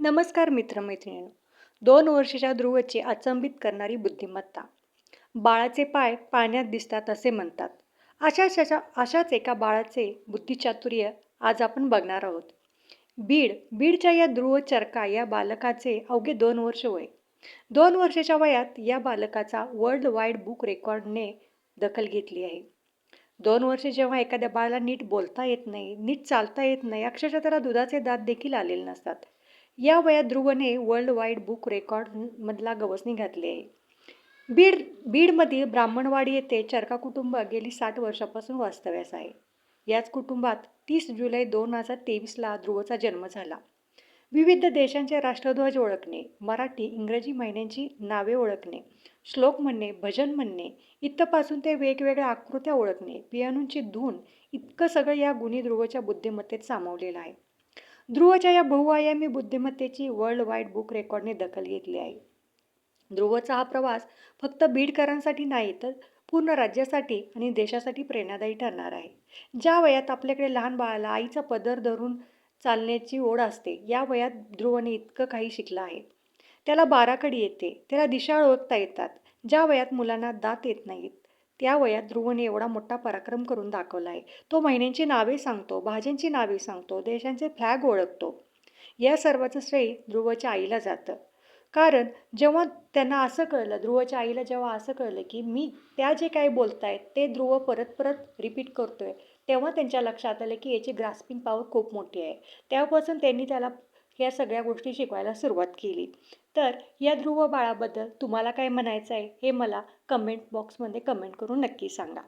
नमस्कार मित्रमैत्रिणींनो. दोन वर्षाच्या ध्रुवची अचंबित करणारी बुद्धिमत्ता. बाळाचे पाय पाण्यात दिसतात असे म्हणतात. अशाच अशा अशाच एका बाळाचे बुद्धिचातुर्य आज आपण बघणार आहोत. बीड बीडच्या या ध्रुव चरका या बालकाचे अवघे दोन वर्ष वय. दोन वर्षाच्या वयात या बालकाचा वर्ल्ड वाईड बुक रेकॉर्डने दखल घेतली आहे. दोन वर्षे जेव्हा एखाद्या बाळाला नीट बोलता येत नाही नीट चालता येत नाही अक्षरशः त्याला दुधाचे दात देखील आलेले नसतात. या वयात ध्रुवने वर्ल्ड वाईड बुक रेकॉर्डमधला गवसणी घातली आहे. बीड बीडमधील ब्राह्मणवाडी येथे चरका कुटुंब गेली साठ वर्षापासून वास्तव्यास आहे. याच कुटुंबात तीस जुलै दोन हजार तेवीसला ध्रुवचा जन्म झाला. विविध देशांचे राष्ट्रध्वज ओळखणे मराठी इंग्रजी महिन्यांची नावे ओळखणे श्लोक म्हणणे भजन म्हणणे इथपासून ते वेगवेगळ्या आकृत्या ओळखणे पियानोची धून इतकं सगळं या गुणी ध्रुवच्या बुद्धिमत्तेत सामावलेलं आहे. ध्रुवच्या या बहुआयामी बुद्धिमत्तेची वर्ल्ड वाईड बुक रेकॉर्डने दखल घेतली आहे. ध्रुवचा हा प्रवास फक्त बीडकरांसाठी नाही तर पूर्ण राज्यासाठी आणि देशासाठी प्रेरणादायी ठरणार आहे. ज्या वयात आपल्याकडे लहान बाळाला आईचा पदर धरून चालण्याची ओढ असते या वयात ध्रुवने इतकं काही शिकलं आहे. त्याला बाराकडी येते त्याला दिशा ओळखता येतात. ज्या वयात मुलांना दात येत नाहीत त्या वयात ध्रुवने एवढा मोठा पराक्रम करून दाखवला आहे तो महिन्यांची नावे सांगतो भाज्यांची नावे सांगतो देशांचे फ्लॅग ओळखतो. या सर्वाचं श्रेय ध्रुवच्या आईला जातं. कारण जेव्हा त्यांना असं कळलं ध्रुवच्या आईला जेव्हा असं कळलं की मी त्या जे काही बोलतायत ते ध्रुव परत परत रिपीट करतोय तेव्हा त्यांच्या लक्षात आलं की याची ग्रास्पिंग पॉवर खूप मोठी आहे. तेव्हापासून त्यांनी त्याला या सगळ्या गोष्टी शिकवायला सुरुवात केली. तर या ध्रुव बाळाबद्दल तुम्हाला काय म्हणायचं आहे हे मला कमेंट बॉक्समध्ये कमेंट करून नक्की सांगा.